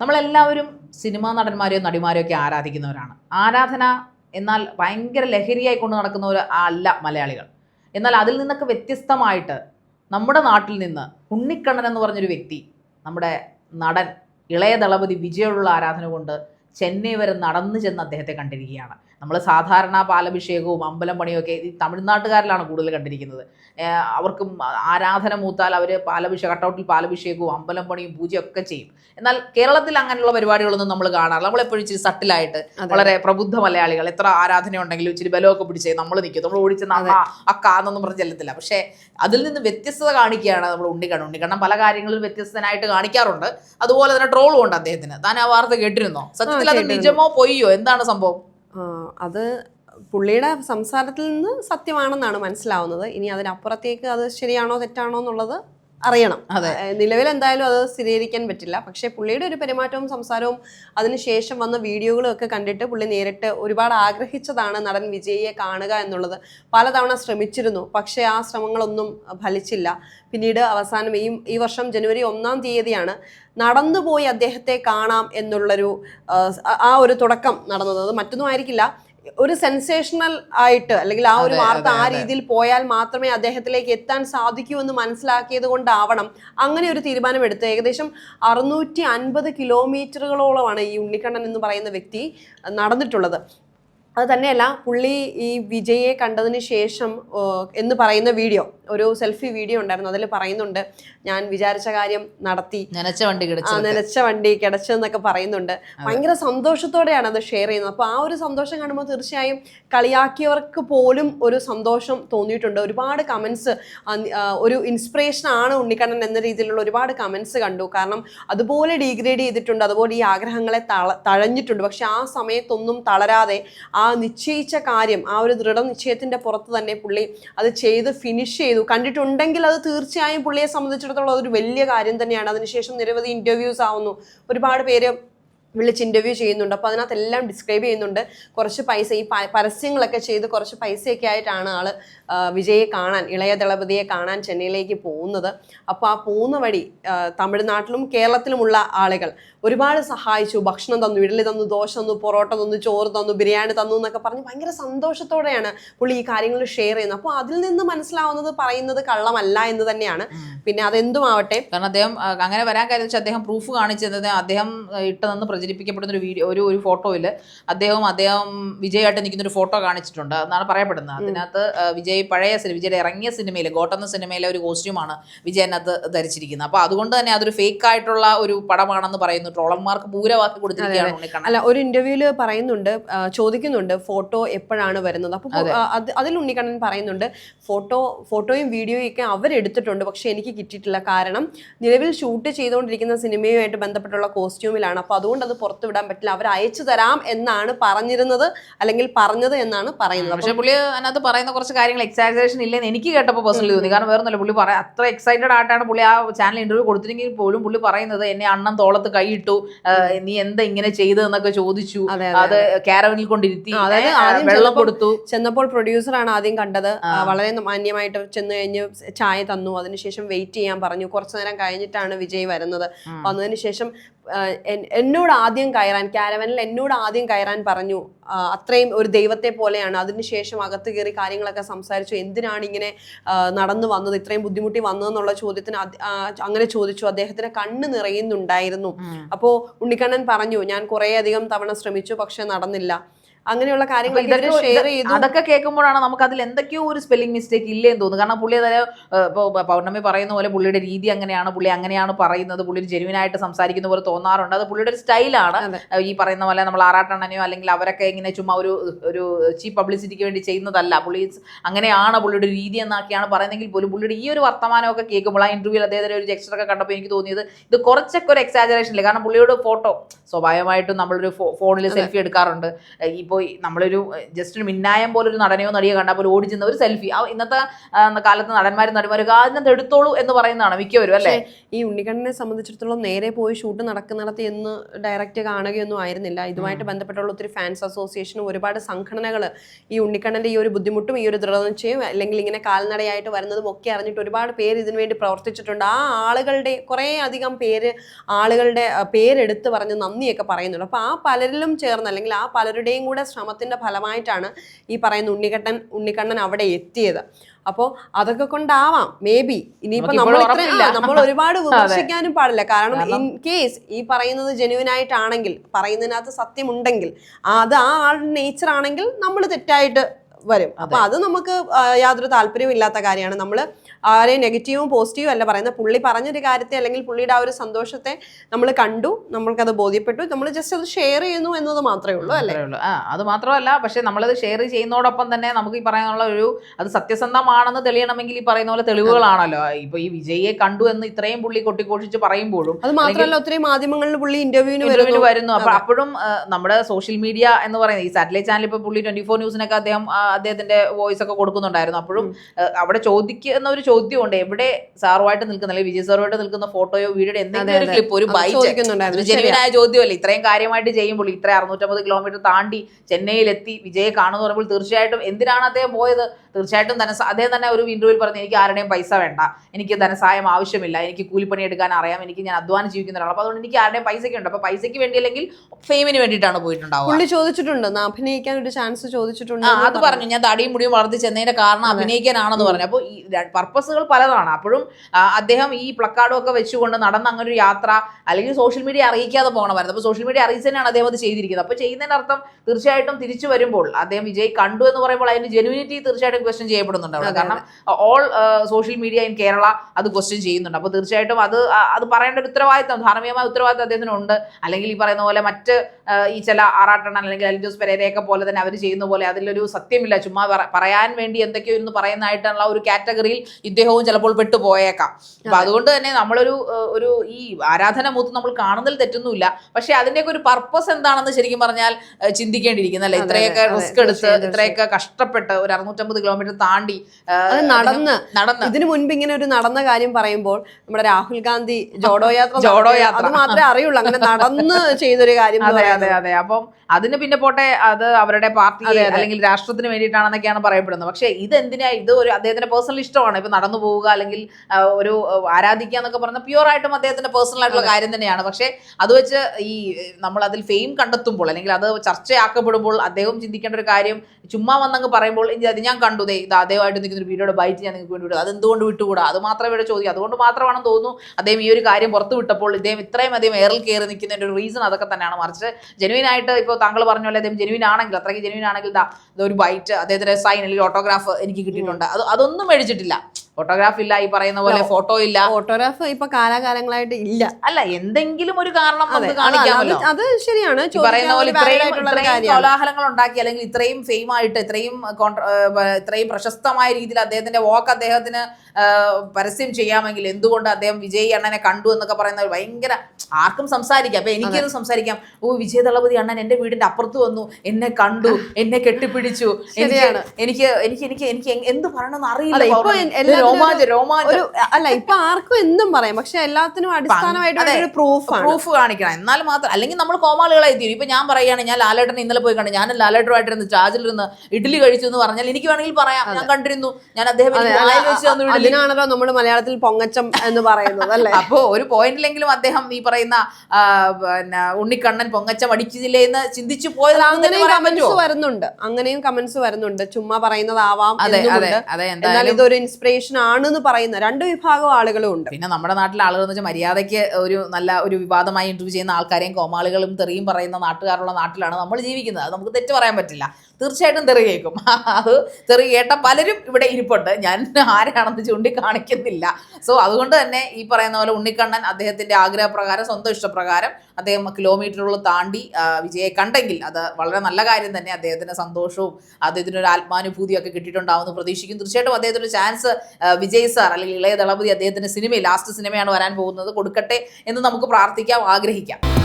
നമ്മളെല്ലാവരും സിനിമാ നടന്മാരെയോ നടിമാരെയോ ഒക്കെ ആരാധിക്കുന്നവരാണ്. ആരാധന എന്നാൽ ഭയങ്കര ലഹരിയായി കൊണ്ട് നടക്കുന്നവർ അല്ല മലയാളികൾ. എന്നാൽ അതിൽ നിന്നൊക്കെ വ്യത്യസ്തമായിട്ട് നമ്മുടെ നാട്ടിൽ നിന്ന് ഉണ്ണിക്കണ്ണൻ എന്ന് പറഞ്ഞൊരു വ്യക്തി നമ്മുടെ നടൻ ഇളയ ദളപതി വിജയുള്ള ആരാധന കൊണ്ട് ചെന്നൈ വരെ നടന്നു ചെന്ന് അദ്ദേഹത്തെ കണ്ടിരിക്കുകയാണ്. നമ്മൾ സാധാരണ പാലഭിഷേകവും അമ്പലം പണിയൊക്കെ ഈ തമിഴ്നാട്ടുകാരിലാണ് കൂടുതൽ കണ്ടിരിക്കുന്നത്. അവർക്കും ആരാധന മൂത്താൽ അവർ പാലഭിഷേകം കട്ടൗട്ടിൽ പാലഭിഷേകവും അമ്പലം പണിയും പൂജയൊക്കെ ചെയ്യും. എന്നാൽ കേരളത്തിൽ അങ്ങനെയുള്ള പരിപാടികളൊന്നും നമ്മൾ കാണാറില്ല. നമ്മളെപ്പോഴും ഇച്ചിരി സട്ടിലായിട്ട് വളരെ പ്രബുദ്ധ മലയാളികൾ. എത്ര ആരാധന ഉണ്ടെങ്കിലും ഇച്ചിരി ബലമൊക്കെ പിടിച്ചേ നമ്മൾ നിൽക്കും. നമ്മൾ ഓടിച്ച് നമ്മ അക്ക എന്നൊന്നും പറഞ്ഞ് ചെല്ലത്തില്ല. പക്ഷേ അതിൽ നിന്ന് വ്യത്യസ്തത കാണിക്കുകയാണ് നമ്മൾ ഉണ്ണിക്കണ്ണൻ ഉണ്ണിക്കണ്ണൻ പല കാര്യങ്ങളിലും വ്യത്യസ്തനായിട്ട് കാണിക്കാറുണ്ട്. അതുപോലെ തന്നെ ട്രോളും ഉണ്ട് അദ്ദേഹത്തിന്. താൻ ആ വാർത്ത കേട്ടിരുന്നോ? സത്യത്തിൽ അത് നിജമോ പൊയ്യോ? എന്താണ് സംഭവം? അത് പുള്ളിയുടെ സംസാരത്തിൽ നിന്ന് സത്യമാണെന്നാണ് മനസ്സിലാവുന്നത്. ഇനി അതിനപ്പുറത്തേക്ക് അത് ശരിയാണോ തെറ്റാണോ എന്നുള്ളത് അറിയണം. അതെ. നിലവിൽ എന്തായാലും അത് സ്ഥിരീകരിക്കാൻ പറ്റില്ല. പക്ഷേ പുള്ളിയുടെ ഒരു പെരുമാറ്റവും സംസാരവും അതിനുശേഷം വന്ന വീഡിയോകളും ഒക്കെ കണ്ടിട്ട് പുള്ളി നേരിട്ട് ഒരുപാട് ആഗ്രഹിച്ചതാണ് നടൻ വിജയിയെ കാണുക എന്നുള്ളത്. പലതവണ ശ്രമിച്ചിരുന്നു. പക്ഷേ ആ ശ്രമങ്ങളൊന്നും ഫലിച്ചില്ല. പിന്നീട് അവസാനം ഈ ഈ വർഷം ജനുവരി ഒന്നാം തീയതിയാണ് നടന്നുപോയി അദ്ദേഹത്തെ കാണാം എന്നുള്ളൊരു ആ ഒരു തുടക്കം നടന്നത്. അത് മറ്റൊന്നും ആയിരിക്കില്ല. ഒരു സെൻസേഷണൽ ആയിട്ട് അല്ലെങ്കിൽ ആ ഒരു വാർത്ത ആ രീതിയിൽ പോയാൽ മാത്രമേ അദ്ദേഹത്തിലേക്ക് എത്താൻ സാധിക്കൂ എന്ന് മനസ്സിലാക്കിയത് കൊണ്ടാവണം. അങ്ങനെ ഒരു തീരുമാനം എടുത്ത് ഏകദേശം അറുന്നൂറ്റി അൻപത് കിലോമീറ്ററുകളോളമാണ് ഈ ഉണ്ണിക്കണ്ണൻ എന്ന് പറയുന്ന വ്യക്തി നടന്നിട്ടുള്ളത്. അത് തന്നെയല്ല പുള്ളി ഈ വിജയെ കണ്ടതിന് ശേഷം എന്ന് പറയുന്ന വീഡിയോ ഒരു സെൽഫി വീഡിയോ ഉണ്ടായിരുന്നു. അതിൽ പറയുന്നുണ്ട് ഞാൻ വിചാരിച്ച കാര്യം നടത്തി. നനച്ച വണ്ടി നനച്ച വണ്ടി കിടച്ചെന്നൊക്കെ പറയുന്നുണ്ട്. ഭയങ്കര സന്തോഷത്തോടെയാണ് അത് ഷെയർ ചെയ്യുന്നത്. അപ്പോൾ ആ ഒരു സന്തോഷം കാണുമ്പോൾ തീർച്ചയായും കളിയാക്കിയവർക്ക് പോലും ഒരു സന്തോഷം തോന്നിയിട്ടുണ്ട്. ഒരുപാട് കമൻസ് ഒരു ഇൻസ്പിറേഷൻ ആണ് ഉണ്ണിക്കണ്ണൻ എന്ന രീതിയിലുള്ള ഒരുപാട് കമൻസ് കണ്ടു. കാരണം അതുപോലെ ഡീഗ്രേഡ് ചെയ്തിട്ടുണ്ട്. അതുപോലെ ഈ ആഗ്രഹങ്ങളെ തള തഴഞ്ഞിട്ടുണ്ട്. പക്ഷെ ആ സമയത്തൊന്നും തളരാതെ ആ നിശ്ചയിച്ച കാര്യം ആ ഒരു ദൃഢനിശ്ചയത്തിന്റെ പുറത്ത് തന്നെ പുള്ളി അത് ചെയ്ത് ഫിനിഷ് ചെയ്തു. കണ്ടിട്ടുണ്ടെങ്കിൽ അത് തീർച്ചയായും പുള്ളിയെ സംബന്ധിച്ചിടത്തോളം അതൊരു വലിയ കാര്യം തന്നെയാണ്. അതിനുശേഷം നിരവധി ഇന്റർവ്യൂസ് ആവുന്നു. ഒരുപാട് പേര് വിളിച്ച് ഇന്റർവ്യൂ ചെയ്യുന്നുണ്ട്. അപ്പോൾ അതിനകത്ത് എല്ലാം ഡിസ്ക്രൈബ് ചെയ്യുന്നുണ്ട്. കുറച്ച് പൈസ ഈ പരസ്യങ്ങളൊക്കെ ചെയ്ത് കുറച്ച് പൈസയൊക്കെ ആയിട്ടാണ് ആൾ വിജയെ കാണാൻ ഇളയ ദളപതിയെ കാണാൻ ചെന്നൈയിലേക്ക് പോകുന്നത്. അപ്പോൾ ആ പോകുന്ന വഴി തമിഴ്നാട്ടിലും കേരളത്തിലുമുള്ള ആളുകൾ ഒരുപാട് സഹായിച്ചു. ഭക്ഷണം തന്നു ഇഡലി തന്നു ദോശ തന്നു പൊറോട്ട തന്നു ചോറ് തന്നു ബിരിയാണി തന്നു എന്നൊക്കെ പറഞ്ഞ് ഭയങ്കര സന്തോഷത്തോടെയാണ് പുള്ളി ഈ കാര്യങ്ങൾ ഷെയർ ചെയ്യുന്നത്. അപ്പോൾ അതിൽ നിന്ന് മനസ്സിലാവുന്നത് പറയുന്നത് കള്ളമല്ല എന്ന് തന്നെയാണ്. പിന്നെ അതെന്തുമാവട്ടെ? കാരണം അദ്ദേഹം അങ്ങനെ വരാൻ കാര്യം വെച്ചാൽ അദ്ദേഹം പ്രൂഫ് കാണിച്ചത് അദ്ദേഹം ഇട്ടതെന്ന് പ്രചരിപ്പിക്കപ്പെടുന്ന ഒരു വീഡിയോ ഒരു ഒരു ഫോട്ടോയിൽ അദ്ദേഹം അദ്ദേഹം വിജയായിട്ട് നിൽക്കുന്ന ഒരു ഫോട്ടോ കാണിച്ചിട്ടുണ്ട്. എന്നാണ് പറയപ്പെടുന്നത്. അതിനകത്ത് വിജയ് പഴയ സിനിമ വിജയുടെ ഇറങ്ങിയ സിനിമയിൽ ഗോട്ടെന്ന സിനിമയിലെ ഒരു കോസ്റ്റ്യൂമാണ് വിജയനകത്ത് ധരിച്ചിരിക്കുന്നത്. അപ്പോൾ അതുകൊണ്ട് തന്നെ അതൊരു ഫേക്ക് ആയിട്ടുള്ള ഒരു പടമാണെന്ന് പറയുന്നു. ട്രോളന്മാർക്ക് പൂരവാക്കി കൊടുത്തിരിക്കുകയാണ് ഉണ്ണിക്കണ്ണൻ. അല്ല ഒരു ഇന്റർവ്യൂൽ പറയുന്നുണ്ട് ചോദിക്കുന്നുണ്ട് ഫോട്ടോ എപ്പോഴാണ് വരുന്നത്? അപ്പോൾ അത്. അതിൽ ഉണ്ണിക്കണ്ണൻ പറയുന്നുണ്ട് ഫോട്ടോ ഫോട്ടോയും വീഡിയോയും ഒക്കെ അവരെടുത്തിട്ടുണ്ട് പക്ഷെ എനിക്ക് കിട്ടിയിട്ടില്ല. കാരണം നിലവിൽ ഷൂട്ട് ചെയ്തുകൊണ്ടിരിക്കുന്ന സിനിമയുമായിട്ട് ബന്ധപ്പെട്ടുള്ള കോസ്റ്റ്യൂമിലാണ്. അപ്പോൾ അതുകൊണ്ട് അത് പുറത്തു വിടാൻ പറ്റില്ല. അവർ അയച്ചു തരാം എന്നാണ് പറഞ്ഞിരുന്നത് അല്ലെങ്കിൽ പറഞ്ഞത് എന്നാണ് പറയുന്നത്. പക്ഷേ പുള്ളി അതിനകത്ത് പറയുന്ന കുറച്ച് കാര്യങ്ങൾ എക്സാജറേഷൻ ഇല്ലെന്ന് എനിക്ക് കേട്ടപ്പോൾ പേഴ്സണലി തോന്നി. കാരണം വേറെ പുള്ളി പറയാം അത്ര എക്സൈറ്റഡ് ആയിട്ടാണ് പുള്ളി ആ ചാനൽ ഇന്റർവ്യൂ കൊടുത്തിരുന്നെങ്കിൽ പോലും പുള്ളി പറയുന്നത് എന്നെ അണ്ണൻ തോളത്ത് കൈയിട്ടു നീ എന്താ ഇങ്ങനെ ചെയ്തതെന്നൊക്കെ ചോദിച്ചു. അതെ, കാരവനിൽ കൊണ്ടിരുത്തി. വെള്ളം കൊടുത്തു. ചെന്നപ്പോൾ പ്രൊഡ്യൂസറാണ് ആദ്യം കണ്ടത്. വളരെ മാന്യമായിട്ട് ചെന്ന് കഴിഞ്ഞ് ചായ തന്നു. അതിനുശേഷം വെയിറ്റ് ചെയ്യാൻ പറഞ്ഞു. കുറച്ചു നേരം കഴിഞ്ഞിട്ടാണ് വിജയ് വരുന്നത്. വന്നതിന് ശേഷം എന്നോട് ആദ്യം കയറാൻ കാരവനിൽ എന്നോട് ആദ്യം കയറാൻ പറഞ്ഞു. അത്രയും ഒരു ദൈവത്തെ പോലെയാണ്. അതിനുശേഷം അകത്ത് കയറി കാര്യങ്ങളൊക്കെ സംസാരിച്ചു. എന്തിനാണ് ഇങ്ങനെ നടന്നു വന്നത്? ഇത്രയും ബുദ്ധിമുട്ടി വന്നതെന്നുള്ള ചോദ്യത്തിന് അങ്ങനെ ചോദിച്ചു. അദ്ദേഹത്തിന് കണ്ണ് നിറയുന്നുണ്ടായിരുന്നു. അപ്പോൾ ഉണ്ണിക്കണ്ണൻ പറഞ്ഞു ഞാൻ കുറേയധികം തവണ ശ്രമിച്ചു പക്ഷെ നടന്നില്ല. അങ്ങനെയുള്ള കാര്യങ്ങൾ ഇതൊക്കെ ഷെയർ ചെയ്തു അതൊക്കെ കേൾക്കുമ്പോഴാണ് നമുക്ക് അതിൽ എന്തൊക്കെയോ ഒരു സ്പെല്ലിംഗ് മിസ്റ്റേക്ക് ഇല്ലേന്ന് തോന്നുന്നു കാരണം പുള്ളി അതായത് ഇപ്പോൾ പൗർണമി പറയുന്ന പോലെ പുള്ളിയുടെ രീതി അങ്ങനെയാണ് പുള്ളി അങ്ങനെയാണ് പറയുന്നത് പുള്ളി ജെനുവിനായിട്ട് സംസാരിക്കുന്ന പോലെ തോന്നാറുണ്ട്. അത് പുള്ളിയുടെ ഒരു സ്റ്റൈലാണ് ഈ പറയുന്ന പോലെ നമ്മൾ ആറാട്ടണ്ണനെയോ അല്ലെങ്കിൽ അവരൊക്കെ ഇങ്ങനെ ചുമ്മാ ഒരു ഒരു ചീപ്പ് പബ്ലിസിറ്റിക്ക് വേണ്ടി ചെയ്യുന്നതല്ല. പുള്ളി അങ്ങനെയാണ് പുള്ളിയുടെ രീതി എന്നൊക്കെയാണ് പറയുന്നതെങ്കിൽ പോലും പുള്ളിയുടെ ഈ ഒരു വർത്തമാനമൊക്കെ കേൾക്കുമ്പോൾ ആ ഇന്റർവ്യൂവിൽ അദ്ദേഹത്തിന് ഒരു ജെക്സ്റ്ററൊക്കെ കണ്ടപ്പോൾ എനിക്ക് തോന്നിയത് ഇത് കുറച്ചൊക്കെ ഒരു എക്സാജറേഷൻ ഇല്ല? കാരണം പുള്ളിയുടെ ഫോട്ടോ സ്വാഭാവികമായിട്ടും നമ്മളൊരു ഫോണിൽ സെൽഫി എടുക്കാറുണ്ട്. ഈ ഇപ്പോൾ നമ്മളൊരു ജസ്റ്റ് ഒരു മിന്നായം പോലെ ഒരു നടനെയോ നടിയോ കണ്ടാൽ പോലും ഓടിച്ചെന്ന ഒരു സെൽഫി. ഇന്നത്തെ കാലത്ത് നടന്മാരും നടിമാരും ആദ്യം എടുത്തോളൂ എന്ന് പറയുന്നതാണ് മിക്കവരും അല്ലേ? ഈ ഉണ്ണിക്കണ്ണനെ സംബന്ധിച്ചിടത്തോളം നേരെ പോയി ഷൂട്ട് നടക്കുന്നിടത്ത് എന്ന് ഡയറക്റ്റ് കാണുകയൊന്നും ആയിരുന്നില്ല. ഇതുമായിട്ട് ബന്ധപ്പെട്ടുള്ള ഒത്തിരി ഫാൻസ് അസോസിയേഷനും ഒരുപാട് സംഘടനകൾ ഈ ഉണ്ണിക്കണ്ണന്റെ ഈ ഒരു ബുദ്ധിമുട്ടും ഈ ഒരു ദൃഢനിശ്ചയം അല്ലെങ്കിൽ ഇങ്ങനെ കാൽനടയായിട്ട് വരുന്നതും ഒക്കെ അറിഞ്ഞിട്ട് ഒരുപാട് പേര് ഇതിനു വേണ്ടി പ്രവർത്തിച്ചിട്ടുണ്ട്. ആ ആളുകളുടെ കുറേ അധികം പേര് ആളുകളുടെ പേരെടുത്ത് പറഞ്ഞ് നന്ദിയൊക്കെ പറയുന്നുണ്ട്. അപ്പോൾ ആ പലരിലും ചേർന്ന് അല്ലെങ്കിൽ ആ പലരുടെയും കൂടെ ശ്രമത്തിന്റെ ഫലമായിട്ടാണ് ഈ പറയുന്ന ഉണ്ണിക്കണ്ണൻ ഉണ്ണിക്കണ്ണൻ അവിടെ എത്തിയത്. അപ്പോൾ അതൊക്കെ കൊണ്ടാവാം. മേ ബി ഇനിയിപ്പോൾ നമ്മൾ ഇത്രയില്ല നമ്മൾ ഒരുപാട് വിമർശിക്കാനും പാടില്ല. കാരണം ഇൻ കേസ് ഈ പറയുന്നത് ജെന്യുവൻ ആയിട്ടാണെങ്കിൽ പറയുന്നതിനകത്ത് സത്യമുണ്ടെങ്കിൽ അത് ആ ആളുടെ നേച്ചർ ആണെങ്കിൽ നമ്മൾ തെറ്റായിട്ട് വരും. അപ്പൊ അത് നമുക്ക് യാതൊരു താല്പര്യവും ഇല്ലാത്ത കാര്യമാണ്. നമ്മൾ ആരെയും നെഗറ്റീവും പോസിറ്റീവും അല്ല പറയുന്നത്. പുള്ളി പറഞ്ഞൊരു കാര്യത്തെ അല്ലെങ്കിൽ പുള്ളിയുടെ ആ ഒരു സന്തോഷത്തെ നമ്മൾ കണ്ടു നമ്മൾക്കത് ബോധ്യപ്പെട്ടു. നമ്മൾ ജസ്റ്റ് അത് ഷെയർ ചെയ്യുന്നു എന്നത് മാത്രമേ ഉള്ളൂ അല്ലേ? അത്രേ ഉള്ളൂ. ആ അത് മാത്രമല്ല പക്ഷെ നമ്മളത് ഷെയർ ചെയ്യുന്നതോടൊപ്പം തന്നെ നമുക്ക് ഈ പറയാനുള്ള ഒരു അത് സത്യസന്ധമാണെന്ന് തെളിയണമെങ്കിൽ ഈ പറയുന്ന പോലെ തെളിവുകളാണല്ലോ. ഇപ്പൊ ഈ വിജയെ കണ്ടു എന്ന് ഇത്രയും പുള്ളി കൊട്ടിഘോഷിച്ച് പറയുമ്പോഴും അത് മാത്രമല്ല ഒത്തിരി മാധ്യമങ്ങളിൽ പുള്ളി ഇന്റർവ്യൂവിന് വരുന്നു. അപ്പൊ അപ്പോഴും നമ്മുടെ സോഷ്യൽ മീഡിയ എന്ന് പറയുന്നത് ഈ സാറ്റലൈറ്റ് ചാനൽ ഇപ്പൊ പുള്ളി ട്വന്റി ഫോർ ന്യൂസിനൊക്കെ അദ്ദേഹം അദ്ദേഹത്തിന്റെ വോയിസ് ഒക്കെ കൊടുക്കുന്നുണ്ടായിരുന്നു. അപ്പോഴും അവിടെ ചോദിക്കുന്ന ഒരു ചോദ്യമുണ്ട്. എവിടെ സാറുമായിട്ട് നിൽക്കുന്ന അല്ലെങ്കിൽ വിജയ് സാറുമായിട്ട് നിൽക്കുന്ന ഫോട്ടോയോ വീഡിയോ എന്തെങ്കിലും ഒരു ക്ലിപ്പ് ഒരു ബൈക്ക് ശരിയാ. ചോദ്യമല്ലേ? ഇത്രയും കാര്യമായിട്ട് ചെയ്യുമ്പോൾ ഇത്ര അറുന്നൂറ്റമ്പത് കിലോമീറ്റർ താണ്ടി ചെന്നൈയിലെത്തി വിജയെ കാണുന്നു പറയുമ്പോൾ തീർച്ചയായിട്ടും എന്തിനാണ് അദ്ദേഹം പോയത്? തീർച്ചയായിട്ടും ധനസ അദ്ദേഹം തന്നെ ഒരു ഇന്റർവ്യൂവിൽ പറഞ്ഞു എനിക്ക് ആരുടെയും പൈസ വേണ്ട. എനിക്ക് ധനസഹായം ആവശ്യമില്ല. എനിക്ക് കൂലിപ്പണി എടുക്കാൻ അറിയാം. എനിക്ക് ഞാൻ അധ്വാനം ജീവിക്കുന്ന ഒരാളാണ് അപ്പോൾ അതുകൊണ്ട് എനിക്ക് ആരുടെയും പൈസയ്ക്ക് ഉണ്ട് അപ്പോൾ പൈസയ്ക്ക് വേണ്ടിയില്ലെങ്കിൽ ഫെയിമിന് വേണ്ടിയിട്ടാണ് പോയിട്ടുണ്ടാവുക. പുള്ളി ചോദിച്ചിട്ടുണ്ട്. "നാ അഭിനയിക്കാൻ ഒരു ചാൻസ് ചോദിച്ചിട്ടുണ്ട് അത് പറഞ്ഞു. ഞാൻ തടിയും മുടിയും വളർത്തി ചെന്നതിന്റെ കാരണം അഭിനയിക്കാനാണെന്ന് പറഞ്ഞു. അപ്പോൾ ഈ പർപ്പസുകൾ പലതാണ്. അപ്പോഴും അദ്ദേഹം ഈ പ്ലക്കാർഡും ഒക്കെ വെച്ചുകൊണ്ട് നടന്ന അങ്ങനെ ഒരു യാത്ര അല്ലെങ്കിൽ സോഷ്യൽ മീഡിയ അറിയിക്കാതെ പോകണമായിരുന്നു അപ്പോൾ സോഷ്യൽ മീഡിയ അറിയിച്ചു തന്നെയാണ് അദ്ദേഹം അത് ചെയ്തിരിക്കുന്നത്. അപ്പോൾ ചെയ്യുന്നതിന്റെ അർത്ഥം തീർച്ചയായിട്ടും തിരിച്ചു വരുമ്പോൾ അദ്ദേഹം വിജയ് കണ്ടു എന്ന് പറയുമ്പോൾ അതിന്റെ ജെനുവിനിറ്റി തീർച്ചയായിട്ടും ക്വസ്റ്റ്യൻ ചെയ്യപ്പെടുന്നുണ്ട് അവിടെ. കാരണം all social media in Kerala അത് ക്വസ്റ്റ്യൻ ചെയ്യുന്നുണ്ട്. അപ്പോൾ തീർച്ചയായിട്ടും അത് അത് പറയേണ്ട ഒരു ഉത്തരവാദിത്തം ധാർമ്മികമായ ഉത്തരവാദിത്തം അദ്ദേഹത്തിനുണ്ട് അല്ലെങ്കിൽ ഈ പറയുന്ന പോലെ മറ്റ് ഈ ചില ആറാട്ടണ അല്ലെങ്കിൽ അൽജോസ് പെരേരയൊക്കെ പോലെ തന്നെ അവർ ചെയ്യുന്ന പോലെ അതിലൊരു സത്യമില്ല. ചുമ്മാ പറയാൻ വേണ്ടി എന്തൊക്കെയോ എന്ന് പറയുന്നതായിട്ടുള്ള ഒരു കാറ്റഗറിയിൽ ഇദ്ദേഹവും ചിലപ്പോൾ പെട്ടുപോയേക്കാം. അപ്പൊ അതുകൊണ്ട് തന്നെ നമ്മളൊരു ഒരു ഈ ആരാധന മൂത്ത് നമ്മൾ കാണുന്നതിൽ തെറ്റൊന്നുമില്ല. പക്ഷെ അതിന്റെയൊക്കെ ഒരു പർപ്പസ് എന്താണെന്ന് ശരിക്കും പറഞ്ഞാൽ ചിന്തിക്കേണ്ടിയിരിക്കുന്നു അല്ലെ ഇത്രയൊക്കെ റിസ്ക് എടുത്ത് ഇത്രയൊക്കെ കഷ്ടപ്പെട്ട് ഒരു അറുന്നൂറ്റമ്പത് കിലോമീറ്റർ താണ്ടി നടന്ന്. നടന്ന്. ഇതിനു മുൻപ് ഇങ്ങനെ ഒരു നടന്ന കാര്യം പറയുമ്പോൾ നമ്മുടെ രാഹുൽ ഗാന്ധി ജോഡോ യാത്ര ജോഡോ യാത്ര. മാത്രമേ അറിയുള്ളൂ. അങ്ങനെ നടന്ന് ചെയ്തൊരു കാര്യം അതെ അതെ അതെ. അപ്പം അതിന് പിന്നെ പോട്ടെ അത് അവരുടെ പാർട്ടി. അല്ലെങ്കിൽ രാഷ്ട്രത്തിന് വേണ്ടിയിട്ടാണെന്നൊക്കെയാണ് പറയപ്പെടുന്നത്. പക്ഷേ ഇത് എന്തിനാ ഇത് ഒരു അദ്ദേഹത്തിന്റെ പേഴ്സണൽ ഇഷ്ടമാണ്. ഇപ്പൊ നടന്നു പോവുക അല്ലെങ്കിൽ ഒരു ആരാധിക്കുക എന്നൊക്കെ പറഞ്ഞാൽ പ്യുവർ ആയിട്ടും അദ്ദേഹത്തിന്റെ പേഴ്സണൽ ആയിട്ടുള്ള കാര്യം തന്നെയാണ്. പക്ഷേ അത് വെച്ച് ഈ നമ്മൾ അതിൽ ഫെയിം കണ്ടെത്തുമ്പോൾ അല്ലെങ്കിൽ അത് ചർച്ചയാക്കപ്പെടുമ്പോൾ അദ്ദേഹം ചിന്തിക്കേണ്ട ഒരു കാര്യം ചുമ്മാ വന്നങ്ങ് പറയുമ്പോൾ "ഇനി അത് ഞാൻ കണ്ടു. ദേ ഇത് അദ്ദേഹമായിട്ട് നിൽക്കുന്ന ഒരു വീഡിയോയുടെ ബൈറ്റ് ഞാൻ നിങ്ങൾക്ക് വേണ്ടി വിടും. അത് എന്തുകൊണ്ട് വിട്ടുകൂടാ? അത് മാത്രമേ ഇവിടെ ചോദിക്കും. അതുകൊണ്ട് മാത്രമാണെന്ന് തോന്നുന്നു അദ്ദേഹം ഈ ഒരു കാര്യം പുറത്തു വിട്ടപ്പോൾ ഇദ്ദേഹം ഇത്രയും അധികം എയറിൽ കയറി നിൽക്കുന്നതിന്റെ ഒരു റീസൺ അതൊക്കെ തന്നെയാണ്. മറിച്ച് ജെനുവിൻ ആയിട്ട് ഇപ്പോൾ താങ്കൾ പറഞ്ഞ പോലെ അദ്ദേഹം ജെനുവിൻ ആണെങ്കിൽ അത്രയ്ക്ക് ജെനുവിൻ ആണെങ്കിൽ ഇതാ ഒരു ബൈറ്റ് അദ്ദേഹത്തിന്റെ സൈൻ അല്ലെങ്കിൽ ഓട്ടോഗ്രാഫ് എനിക്ക് കിട്ടിയിട്ടുണ്ട്. അത് അതൊന്നും മേടിച്ചിട്ടില്ല. ഓട്ടോഗ്രാഫ് ഇല്ല ഈ പറയുന്ന പോലെ ഫോട്ടോ ഇല്ല. ഫോട്ടോഗ്രാഫ് ഇപ്പൊ കാലാകാലങ്ങളായിട്ട് ഇല്ല. അല്ല എന്തെങ്കിലും ഒരു കാരണം നമുക്ക്. കാണിക്കാമല്ലോ അത് ശരിയാണ്. പറയുന്ന പോലെ. കോലാഹലങ്ങൾ ഉണ്ടാക്കി അല്ലെങ്കിൽ ഇത്രയും ഫെയിം ആയിട്ട് ഇത്രയും ഇത്രയും പ്രശസ്തമായ രീതിയിൽ അദ്ദേഹത്തിന്റെ വാക്ക് അദ്ദേഹത്തിന് പരസ്യം ചെയ്യാമെങ്കിൽ എന്തുകൊണ്ട് അദ്ദേഹം വിജയ് അണ്ണനെ കണ്ടു എന്നൊക്കെ പറയുന്നത് ഭയങ്കര ആർക്കും സംസാരിക്കാം. അപ്പൊ എനിക്കത് സംസാരിക്കാം. ഓ വിജയ ദളപതി അണ്ണൻ എന്റെ വീടിന്റെ അപ്പുറത്ത് വന്നു എന്നെ കണ്ടു എന്നെ കെട്ടിപ്പിടിച്ചു. എനിക്ക് എനിക്ക് എനിക്ക് എനിക്ക് എന്ത് പറയണമെന്ന് അറിയില്ല രോമാഞ്ചം രോമാഞ്ചം. അല്ല ഇപ്പൊ ആർക്കും എന്തും പറയാം. പക്ഷെ എല്ലാത്തിനും അടിസ്ഥാനമായിട്ട് പ്രൂഫ് ഒരു പ്രൂഫാണ് പ്രൂഫ് കാണിക്കണം. എന്നാൽ മാത്രം അല്ലെങ്കിൽ നമ്മൾ കോമാളികളായി തീരും. ഇപ്പൊ ഞാൻ പറയുകയാണ് ഞാൻ ലാലേട്ടനെ ഇന്നലെ പോയി കണ്ടു. ഞാൻ ലാലേട്ടറുമായിട്ടിരുന്ന് ചാർജിലിരുന്ന് ഇഡ്ഡലി കഴിച്ചു എന്ന് പറഞ്ഞാൽ എനിക്ക് വേണമെങ്കിൽ പറയാം. ഞാൻ കണ്ടിരുന്നു. ഞാൻ അദ്ദേഹം അതിനാണല്ലോ നമ്മൾ മലയാളത്തിൽ പൊങ്ങച്ചം എന്ന് പറയുന്നത് അല്ലേ? അപ്പോ ഒരു പോയിന്റിലെങ്കിലും അദ്ദേഹം ഈ പറയുന്ന പിന്നെ ഉണ്ണിക്കണ്ണൻ പൊങ്ങച്ചം അടിച്ചില്ലേ എന്ന് ചിന്തിച്ചു പോയത് അങ്ങനെയും കമന്റ്സ് വരുന്നുണ്ട്. അങ്ങനെയും കമന്റ്സ് വരുന്നുണ്ട്. ചുമ്മാ പറയുന്നതാവാം അതെ അതെ അതെ എന്തായാലും ഇതൊരു ഇൻസ്പിറേഷൻ ആണെന്ന് പറയുന്ന രണ്ട് വിഭാഗം ആളുകളും ഉണ്ട്. പിന്നെ നമ്മുടെ നാട്ടിലെ ആളുകൾ എന്ന് വെച്ചാൽ മര്യാദയ്ക്ക് ഒരു നല്ല ഒരു വിവാദമായി ഇന്റർവ്യൂ ചെയ്യുന്ന ആൾക്കാരെയും കോമാളികളും തെറിയും പറയുന്ന നാട്ടുകാരുള്ള നാട്ടിലാണ് നമ്മൾ ജീവിക്കുന്നത്. അത് നമുക്ക് തെറ്റ് പറയാൻ പറ്റില്ല. തീർച്ചയായിട്ടും തെറി കേൾക്കും. അത് തെറി കേട്ട പലരും ഇവിടെ ഇരിപ്പുണ്ട്. ഞാൻ ആരാണെന്ന് ചൂണ്ടിക്കാണിക്കുന്നില്ല. സോ അതുകൊണ്ട് തന്നെ ഈ പറയുന്ന പോലെ ഉണ്ണിക്കണ്ണൻ അദ്ദേഹത്തിന്റെ ആഗ്രഹപ്രകാരം സ്വന്തം ഇഷ്ടപ്രകാരം അദ്ദേഹം കിലോമീറ്ററുകൾ താണ്ടി വിജയെ കണ്ടെങ്കിൽ അത് വളരെ നല്ല കാര്യം തന്നെ. അദ്ദേഹത്തിന്റെ സന്തോഷവും അദ്ദേഹത്തിന് ഒരു ആത്മാനുഭൂതിയൊക്കെ കിട്ടിയിട്ടുണ്ടാവുമെന്ന് പ്രതീക്ഷിക്കും. തീർച്ചയായിട്ടും അദ്ദേഹത്തിന് ഒരു ചാൻസ് വിജയ് സാർ അല്ലെങ്കിൽ ഇളയ ദളപതി അദ്ദേഹത്തിന്റെ സിനിമയിൽ ലാസ്റ്റ് സിനിമയാണ് വരാൻ പോകുന്നത്. കൊടുക്കട്ടെ എന്ന് നമുക്ക് പ്രാർത്ഥിക്കാം ആഗ്രഹിക്കാം.